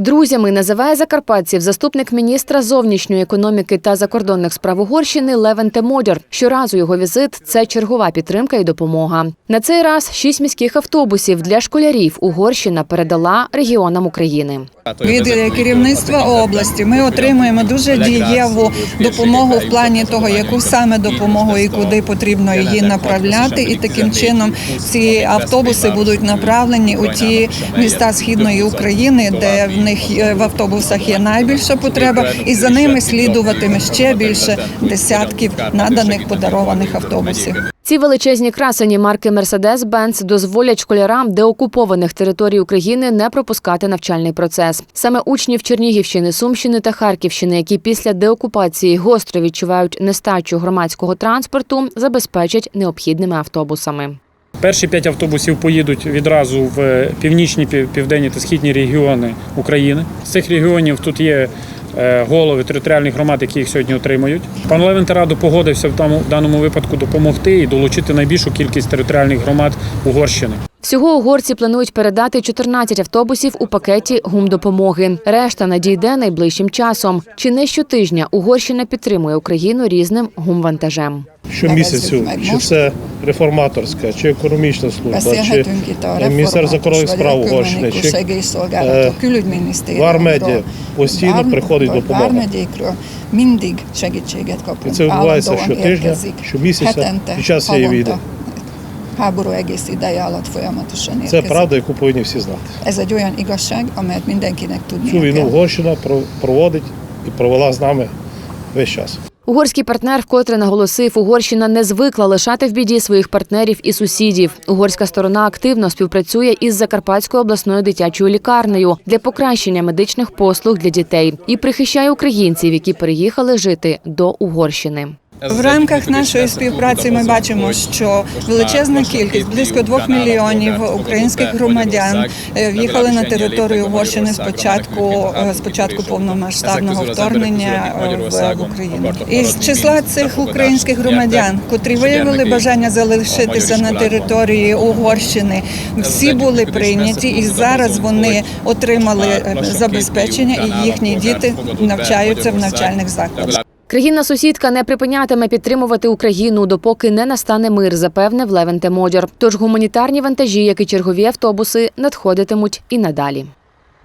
Друзями називає закарпатців заступник міністра зовнішньої економіки та закордонних справ Угорщини Левен Темодір. Щоразу його візит це чергова підтримка і допомога. На цей раз шість міських автобусів для школярів Угорщина передала регіонам України. Від керівництва області. Ми отримуємо дуже дієву допомогу в плані того, яку саме допомогу і куди потрібно її направляти. І таким чином ці автобуси будуть направлені у ті міста східної України, де в них в автобусах є найбільша потреба, і за ними слідуватиме ще більше десятків наданих подарованих автобусів. Ці величезні красені марки Mercedes-Benz дозволять школярам деокупованих територій України не пропускати навчальний процес. Саме учнів Чернігівщини, Сумщини та Харківщини, які після деокупації гостро відчувають нестачу громадського транспорту, забезпечать необхідними автобусами. Перші п'ять автобусів поїдуть відразу в північні, пів- південні та східні регіони України. З цих регіонів тут є голови територіальних громад, які їх сьогодні отримують. Пан Левен Тарадо погодився в даному випадку допомогти і долучити найбільшу кількість територіальних громад Угорщини. Всього угорці планують передати 14 автобусів у пакеті гумдопомоги. Решта надійде найближчим часом. Чи не щотижня Угорщина підтримує Україну різним гумвантажем. щомісяцю, чи це реформаторська, чи економічна служба, чи міністер закордонних справ Угорщини, чи в Армеді постійно приходить допомога. І це відбувається щотижня, щомісяця, під час цієї війни. Háború egész ideje alatt folyamatosan Це érkezik. правда, яку повинні всі знати. Ez egy olyan igazság, amelyet mindenkinek Цю війну. Угорщина про- проводить і провела з нами весь час. Угорський партнер вкотре наголосив, Угорщина не звикла лишати в біді своїх партнерів і сусідів. Угорська сторона активно співпрацює із Закарпатською обласною дитячою лікарнею для покращення медичних послуг для дітей і прихищає українців, які переїхали жити до Угорщини. В рамках нашої співпраці ми бачимо, що величезна кількість близько двох мільйонів українських громадян е, в'їхали на територію Угорщини з початку е, з початку повномасштабного вторгнення в, в Україну. Із числа цих українських громадян, котрі виявили бажання залишитися на території Угорщини, всі були прийняті, і зараз вони отримали е, забезпечення, і їхні діти навчаються в навчальних закладах. Країна-сусідка не припинятиме підтримувати Україну, допоки не настане мир, запевнив Левенте Модір. Тож гуманітарні вантажі, як і чергові автобуси, надходитимуть і надалі.